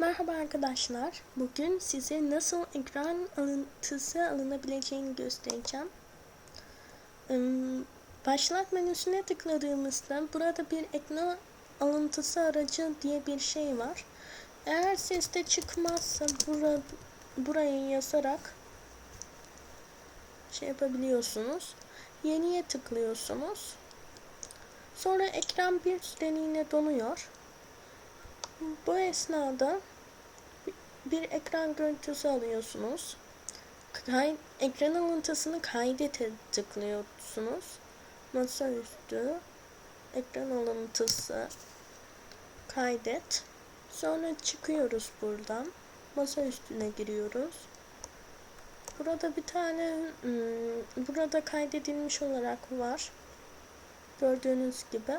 Merhaba arkadaşlar. Bugün size nasıl ekran alıntısı alınabileceğini göstereceğim. Im, Başlat menüsüne tıkladığımızda burada bir ekran alıntısı aracı diye bir şey var. Eğer seste çıkmazsa bura, burayı yazarak şey yapabiliyorsunuz. Yeniye tıklıyorsunuz. Sonra ekran bir süreliğine donuyor. Bu esnada bir ekran görüntüsü alıyorsunuz. Kay ekran alıntısını kaydete tıklıyorsunuz. Masaüstü ekran alıntısı kaydet. Sonra çıkıyoruz buradan. Masa üstüne giriyoruz. Burada bir tane hmm, burada kaydedilmiş olarak var. Gördüğünüz gibi.